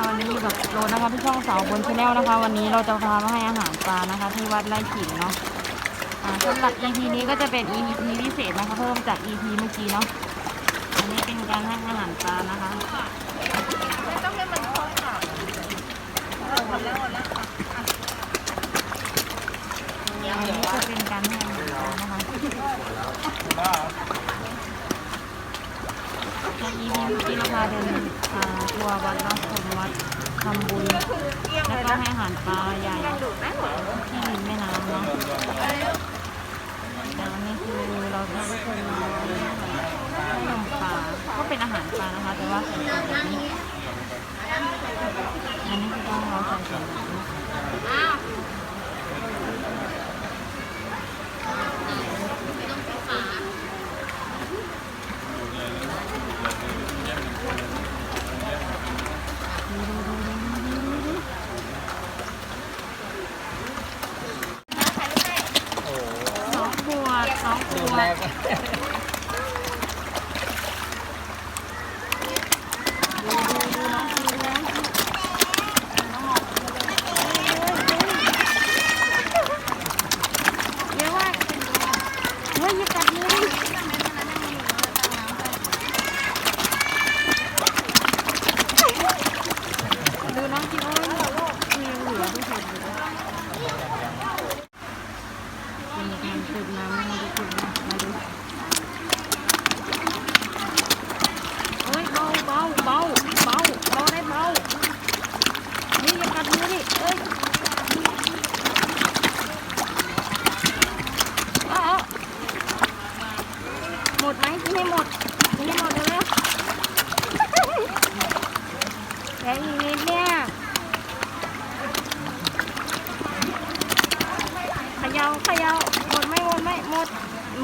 ะวันนี้อยู่กับโรนะคะที่ช่องสาวบนชาแนลนะคะ วันนี้เราจะพามาให้อาหารปลานะคะ ที่วัดไร่ขิงเนาะอ่าสำหรับ EP นี้ก็จะเป็น EP พิเศษนะคะเพิ่มจาก EP เมื่อกี้เนาะอันนี้เป็นการให้อาหารปลานะคะไม่ต้องให้มันครบค่ะหมดแล้วหมดแล้วค่ะอันนี้จะเป็นการให้อาหารปลานะคะ และ EP เมื่อกี้เราพาเดินทัวร์วัดเนาะชมวัดทำบุญ แล้วก็ให้อาหารปลาใหญ่ที่ริมแม่น้ำเนาะแล้วนี่คือเราจะทุกคนมาให้นมปลาก็เป็นอาหารปลานะคะ แต่ว่าใส่ถุงแบบนี้อันนี้คือต้องเราใส่ถุงแบบนี้ดูดูดูดูดูดูดูสองขวด สองขวด ดูดูดูน้องกินนะเยอะมากเฮ้ยอย่ากัดมือดิดูน้องกินโอ้ยมีเหลือทุกคนเลยเป็นการจุดน้ำมาดูจุดน้ำมาดู เฮ้ยเบาเบาเบาเบาเบาได้เบานี่อย่ากัดมือดิเอ้ยเอาเอาหมดไหมกินให้หมดกินให้หมดเร็วๆเหลืออีกนิดเนี่ยเขยาเขยาหมดไหม่หมดไหม่หมด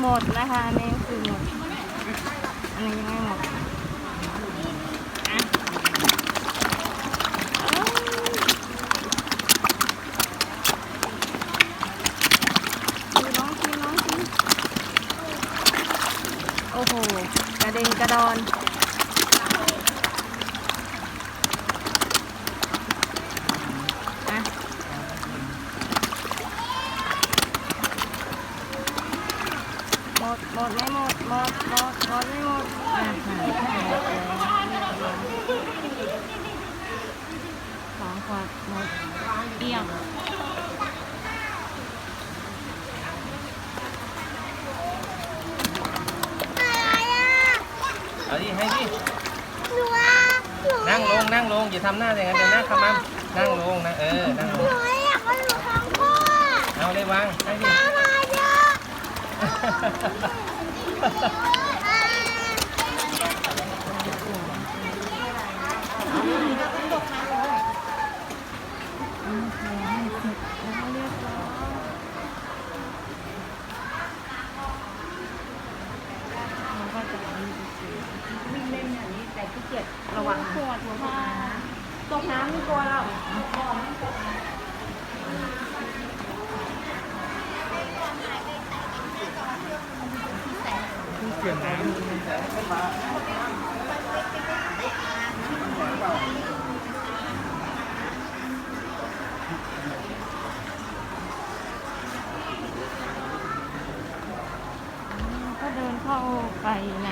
หมดนะคะอันนี่คือหมดอันนี้ยังไม่หมด ดูน้องกินน้องกินโอ้โห กระเด็นกระดอน อะ หมด หมดไม่หมด หมด หมด หมดไม่หมด อะหายหมดแล้วสองขวดหมดเกลี้ยง เอา ดิให้ดิหนูอะหนูนั่งลงนั่งลงอย่าทำหน้าอย่างนั้นเดี๋ยวหน้าขมำนั่งลงนะเออนั่งลงหนูอยากให้หนูทำพ่อเอาเลยวางให้ดิทำมาเยอะ อืมขอให้เสร็จแล้วเรียบร้อยแล้วก็จะเอาไปซื้อ วิ่งเล่นอย่างนี้แต่ขี้เกียจ ระวังปวดหัวผ้าตกน้ำไม่กลัวหรอกเสียงน้ำ ก็เดินเข้าไปใน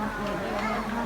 วัดเลยนะคะ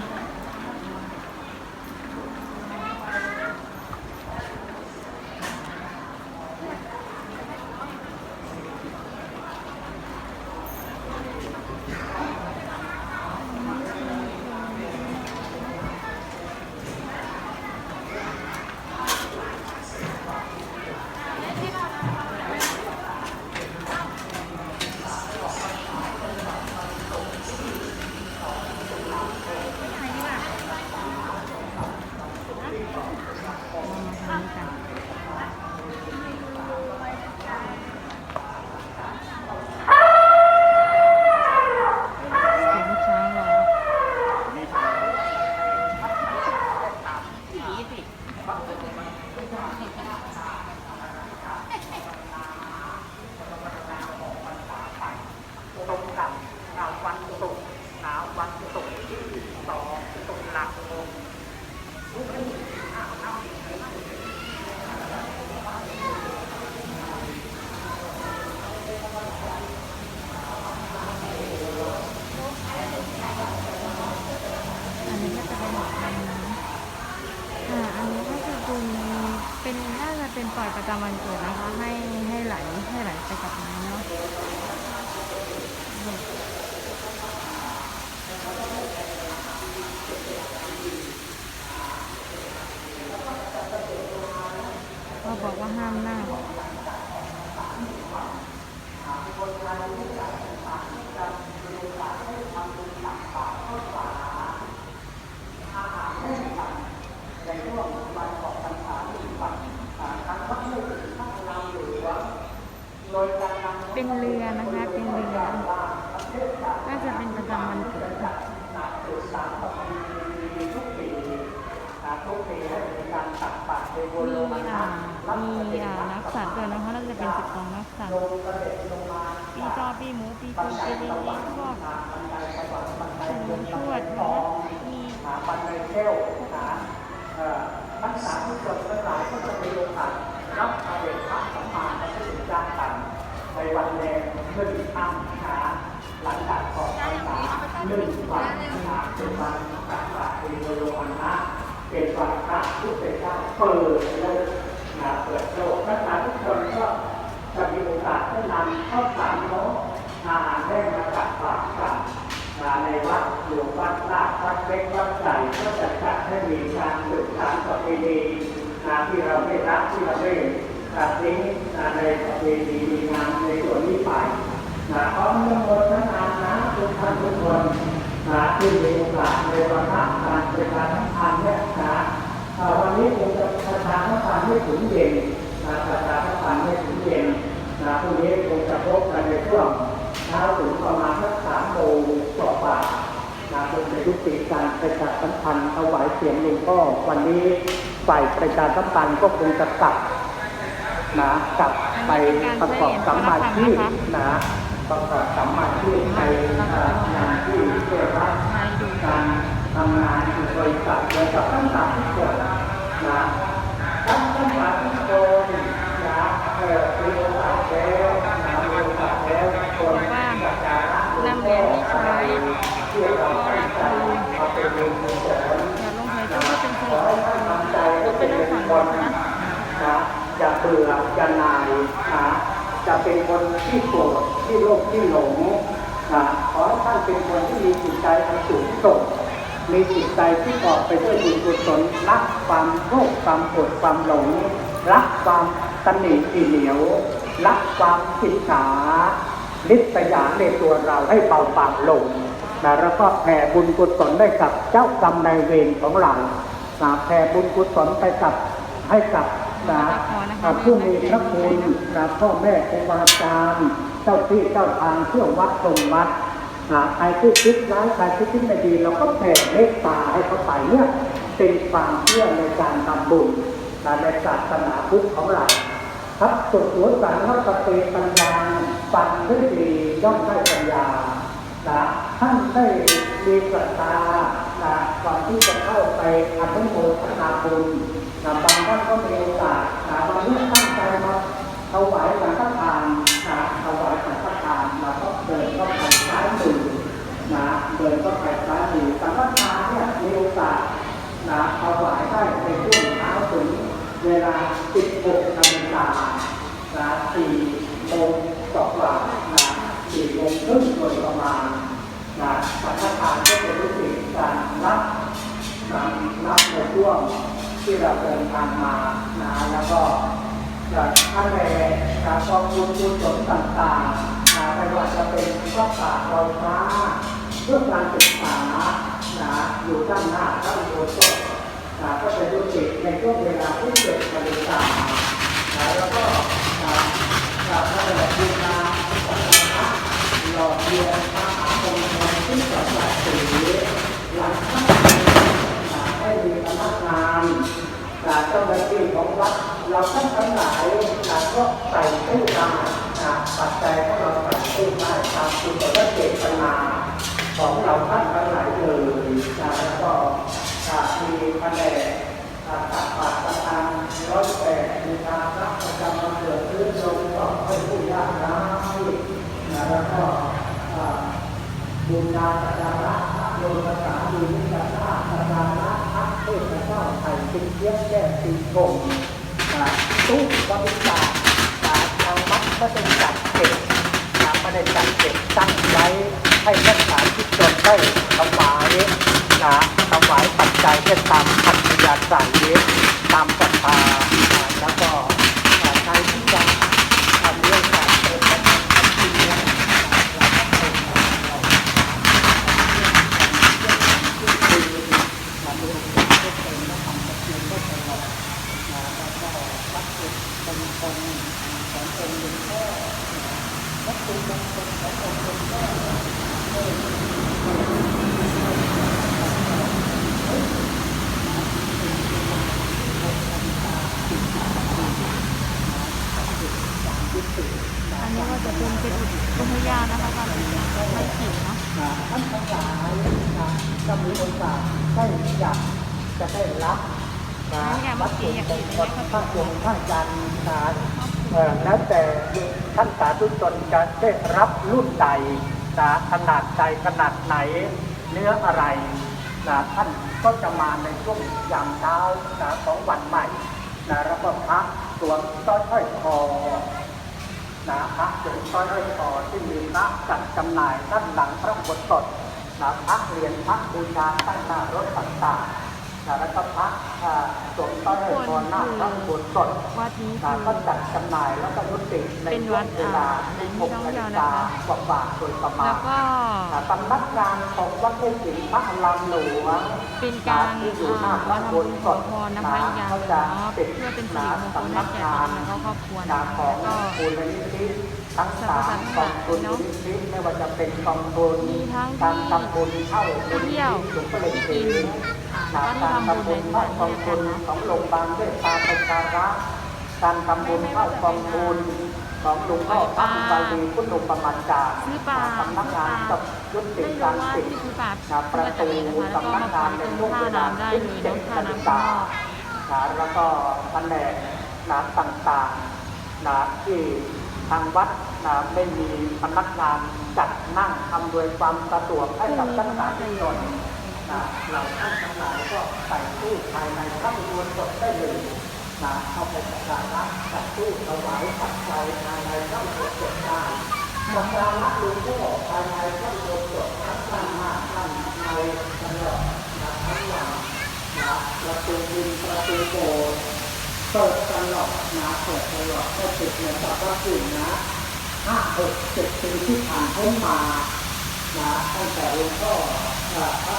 เปล่อยประจำวันเกิดนะคะ ให้ให้ไหลให้ไหลไปกับน้ำเนาะเขาบอกว่าห้ามนั่ง เป็นเรือนะคะ เป็นเรือ น่าจะเป็นประจำวันเกิดมีอ่ามีอ่านักสัตว์ด้วยนะคะน่าจะเป็นสิบสองนักสัตว์ปีจอปีหมูปีกุปีลิงพวกหมูทวดนะคะมีหาปันในแก้วหาเอ่อทั้งสามทุกคนทั้งหลายก็จะมีโอกาสรับพระเดช ในวันแรกเมื่อค่ำหาหลังจากออกพรรษาหนึ่งวันหาเป็นวันสักการเป็นโลหันนะเป็นวันพระพุทธเจ้าเปิดโลกนะเปิดโลกทั้งหลายทุกคนก็จะมีโอกาสได้นำข้าวสารน้องอาหารแห้งมาตักบาตรกันมาในวัดหลวงวัดลาดวัดเล็กวัดใหญ่ก็จะจัดให้มีการสืบสานประเพณีนะที่เราไม่รักที่เราไม่ ตัดทิ้งนะในประเพณีมีงานในส่วนนี้ไปนะขอทั้งหมดทั้งงานนะทุกท่านทุกคนนะที่มีโอกาสในวันพระการเป็นการทั้งพันเนี่ยนะวันนี้คงจะประชาสัมพันธ์ไม่ถึงเย็นนะประชาสัมพันธ์ไม่ถึงเย็นนะพรุ่งนี้คงจะพบกันในช่วงเช้าถึงประมาณสักสามโมงกว่าๆนะคงจะยุติการประชาสัมพันธ์ถวายเสียงหลวงพ่อวันนี้ฝ่ายประชาสัมพันธ์ก็คงจะกลับ นะกลับไปประกอบสัมมาชีพนะประกอบสัมมาชีพในเอ่องานที่เรียกว่าให้ดูการทำงานอยู่บริษัทเดียวกับทั้งสามทุกคนนะทั้งทั้งสามทุกคนนะเออมีโอกาสแล้วนะมีโอกาสแล้วคนว่าสักการะหลวนำงเหรีพ่ยอญที่ใช้ เบื่อจะนายนะจะเป็นคนที่โกรธที่โลภที่หลงนะขอให้ท่านเป็นคนที่มีจิตใจอันสูงส่งมีจิตใจที่ออกไปด้วยบุญกุศลรักความโลภความโกรธความหลงรักความตนหนีทีเหนียวรักความผิดฉาลิษยาในตัวเราให้เบาบางลงนะแล้วก็แผ่บุญกุศลได้กับเจ้ากรรมนายเวรของเรานะแผ่บุญกุศลไปกับให้กับ นะผู้มีพระคุณนะพ่อแม่ครูบาอาจารย์เจ้าที่เจ้าทางเที่ยววัดตรงวัดใครที่คิดร้ายใครที่คิดไม่ดีเราก็แผ่เมตตาให้เขาไปเนี่ยเป็นความเชื่อในการทำบุญในศาสนาพุทธของเราครับสุดหัวสันนักติปัญญาฟังได้ดีย่อมได้ปัญญานะท่านได้มีศรัทธานะก่อนที่จะเข้าไปอนุโมทนาบุญนะ บางท่านก็มีโอกาสนะบางท่านตั้งใจมาถวายสังฆทานนะถวายสังฆทานเราก็เดินเข้าไปซ้ายมือนะเดินเข้าไปซ้ายมือสังฆทานเนี่ยมีโอกาสนะถวายได้ในช่วงเช้าถึงเวลา 16นาฬิกานะ4โมงกว่านะ4โมงครึ่งโดยประมาณนะสังฆทานก็เป็นวิธีการรับการรับในช่วง ที่เราเดินทางมานะแล้วก็จากท่านในการกองทุนกุศลต่างๆนะไม่ว่าจะเป็นข้าวสารเราฟ้าเพื่อการศึกษานะอยู่ด้านหน้าด้านโบสถ์ เราท่านทั้งหลายนะก็ใส่ตู้ได้นะปัจจัยของเราใส่ตู้ได้ตามคุณและเจตนาของเราท่านทั้งหลายเลยนะแล้วก็มีคะแนนอ่าตักบาตรประทานร้อยแปดมีการรับประจำวันเกิดพื้นลงต่อให้ผู้ยากไร้นะแล้วก็บุญญาสัจจาระโยมภาษาดีนิสาสัจจาระพระเทพเจ้าไทยเป็นเทียบแก้ปีชง ตู้บริจาคนะทางวัดก็ได้จัดเก็บนะไม่ได้จัดเก็บตั้งไว้ให้นักษาที่จนได้ถวายนะถวายปัจจัยเช่นตามอัธยาศัยตามศรัทธาแล้วก็ใช้ที่จะทำเรื่องการเปิดประมูลบัญชีเนี่ยเราก็เป็นเรา อันนี้ก็จะเป็นเป็นอุทยานนะคะตอนนี้ไร่ขิงเนาะ นะท่านทั้งหลายนะจะมีโอกาสได้อยากจะได้รับนะวัตถุ มงคลพระดวงพระจันทร์นะเอ่อแล้วแต่ท่านสาธุชนจะได้รับรุ่นใดนะขนาดใดขนาดไหน เนื้ออะไรนะท่านก็จะมาในช่วงยามเช้านะของวันใหม่นะแล้วก็พระสวมสร้อยห้อยคอนะพระสงฆ์สร้อยห้อยคอที่มีพระจัดจำหน่ายด้านหลังพระอุโบสถนะพระเรียญพระบูชาตั้งหน้ารถต่างๆ แล้วก็พระอ่าสมสร้อยห้อยคอหน้าพระอุโบสถวัดนี้คือก็จัดจำหน่ายแล้วก็ยุติในช่วัวงเวลาอ่าที่แหกนาฬินะกาคะกว่าๆโดยประมาณแล้วก็สำนักงานของวัดเทพศิลป์พระอารามหลวงเป็นการที่อยู่หน้าอ่าพระบุญสขอถพรนะคะอย่างเขาจะเปิดเพื่อเป็นสิริมงคลให้แก่ตนแล้วก็ครอบครัวนะคะแล้วก็มูลนิธิทั้งสามกองทุนนิธิไม่ว่าจะเป็นกองทุนการทำบุญเข้าที่เที่ยวหลวงพ่อเล็กที่ศ รีกินอ่านะแล้วก็การทำบุญเข้ากองทุนของโรงพยาบาลเวชตาประชารักการทำบุญเข้ากองทุนของหลวงพ่อพระบาลีพุทธปมาจารย์ซื้อปลาสำนักงานกับยุติการู้รว่าปิที่ซื้อปลานะประตูสำนักงานในตรงช่วงเวลาที่เจ็ดนาฬิกาแล้วก็แผนกนะต่างๆนะที่ทางวัดนะไม่มีพนักงานจัดนั่งอำนวยความสะดวกให้กับท่านสาธุชน นะเราท่านทั้งหลายก็ใส่ตู้ภายในพระอุโบสถได้เลยนะเข้าไปสักการะจัดตู้ถวายปัจจัยภายในพระอุโบสถได้สักการะหลวงพ่อภายในพระอุโบสถทั้งด้านหน้าด้านในตลอดนะทั้งหลังนะประตูดินประตูโบสถ์เปิดตลอดนะเปิดตลอดก็ติดเหมือนกับว่าคุณนะห้าหกเจ็ดปีที่ผ่านพ้นมานะตั้งแต่หลวงพ่อ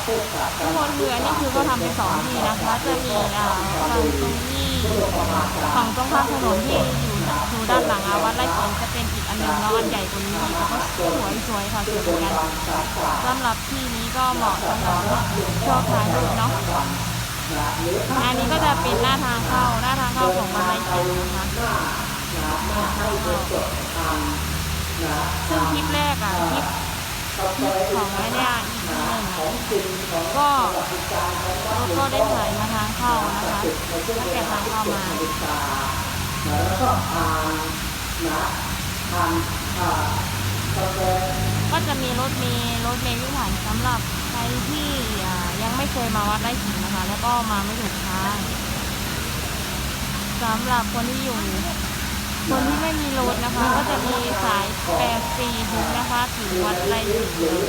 ทศศาสทุกคนคืออันนี้คือเขาทำเป็นสองที่นะคะจะมีอ่าฝั่งตรงที่ฝั่งตรงข้ามถนนที่อยู่ดูด้านหลังอาวัดไร่ขิงจะเป็นอีกอันหนึงเนาะอันใหญ่กว่านี้กแล้วก็สวยสวยๆค่ะสวยเหมือนกันสำหรับที่นี้ก็เหมาะสำหรับชอบถ่ายรูปเนาะอันนี้ก็จะเป็นหน้าทางเข้าหน้าทางเข้าของวัดไร่ขิงนะคะซึ่งคลิปแรกอะคลิปคลิปของไอเนี่ย ก็รถก็ได้ถ่ายมาทางเข้านะคะตั้งแต่ทางเข้ามาแล้วก็ทานนะทานอ่ากาแฟก็จะมีรถเมล์รถเมล์วิ่ผ่านสำหรับใครที่ยังไม่เคยมาวัดไร่ขิงนะคะ แล้วก็มาไม่ถูกทางสำหรับคนที่อยู่ คนที่ไม่มีรถนะคะ ก็จะมีสาย84ถึงนะคะ ถึงวัดไร่ขิงเลย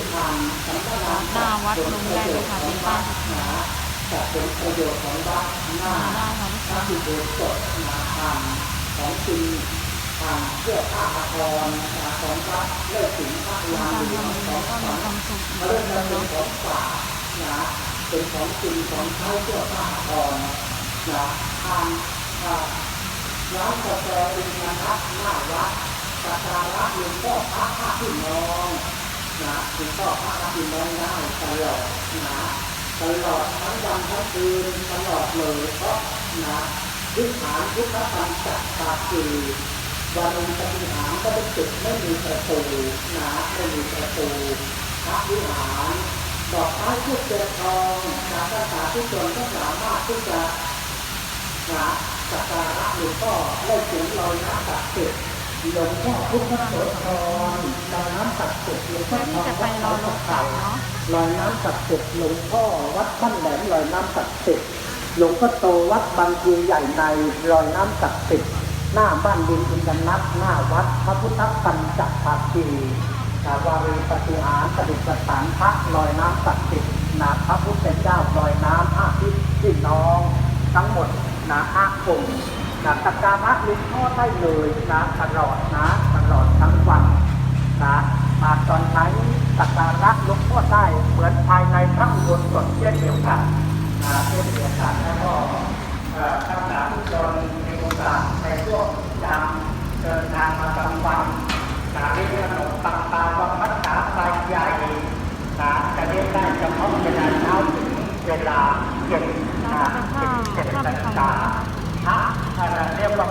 หน้าวัดลงได้เลยค่ะเป็นป้ายสุดท้ายจะเป็นประโยชน์ของวัดหน้ามาได้ค่ะทุกพคระนอุโบสถนาทานของจริงทานเพื่อผ้าอาภรณ์ของพระเลิศสิงห์พระเป็นลานการหลวงของญก็มีความสุขเริ่มจะเป็นของฝากนะเป็นของจริงของใช้เพื่อผ้าอาภรนะทานอ่า ร้านกาแฟอินทรัตน์หน้าวัดสักการะหลวงพ่อพระพระพี่น้องนะหลวงพ่อพระพระพี่น้องได้ตลอดนะตลอดทั้งวันทั้งคืนตลอดเลยเพราะนะวิหารพุทธปัญจตาคีวันนี้ปฏิหารก็เป็นจุดไม่มีประตูนะไม่มีประตูพระวิหารดอกไม้ทุกเดือนทองนะภาษาทุกชนก็สามารถที่จะนะ สักการะหลวงพ่อเล่ถึงลอยน้ำตักเสร็จหลวงพ่อพุทธโสธรลอยน้ำตักเสร็จหลวงพ่อทองวัดเขาตะไคร่ลอยน้ำตักเสร็จหลวงพ่อวัดบ้านแหลมลอยน้ำตักเสร็จหลวงพ่อโตวัดบางพีใหญ่ในลอยน้ำตักเสร็จหน้าบ้านดินอินทนัทหน้าวัดพระพุทธปัญจภาคีสาวารีปฏิหารปฏิปสานพระลอยน้ำตักเสร็จนาพระพุทธเจ้าลอยน้ำอาทิตย์พี่น้อง ทั้งหมด นะผ้าคงนะสัการะลุกท่อได้เลยนะตลอดนะตลอดทั้งวันนะมาตอนไหนสักการะลุกท่อได้เหมือนภายในพระอุโบสถเช่นเดียวกันนะเช่นเดียวกันแล้วก็ข้างหลังจนในโอกาสในช่วงยาเดินทางมากลางวันนะเรื่องขนมปังปลาวังมัดขาปลาใหญ่นะจะเรียนได้เฉพาะเวลาเช้าถึงเวลา กาพระเรียกว่า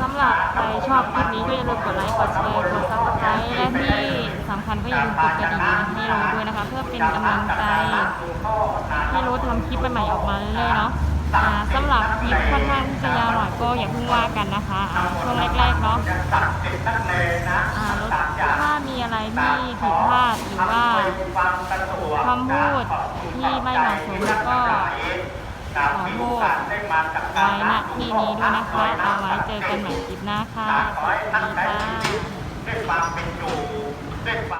สำหรับใครชอบคลิปนี้ก็อย่าลืมกดไลค์ กดแชร์ กดซับสไครต์และที่สำคัญก็อย่าลืมกดกระดิ่งให้เราด้วยนะคะ เพื่อเป็นกำลังใจให้รู้ทำคลิปใหม่ๆออกมาเรื่อยๆเนาะสำหรับคลิปค่อนข้างจะยาวหน่อยก็อย่าเพิ่งว่ากันนะคะช่วงแรกๆเนาะถ้ามีอะไรที่ผิดพลาดหรือว่าคำพูดที่ไม่เหมาะสมก็ มีโอกาสได้มากับกาว้รณรับที่นี้ด้วยนะคะเอาไว้เจอกันใหม่คลิปหน้าค่ะสวัสดีค่ะ ด้วยความเป็นอยู่ด้วยความ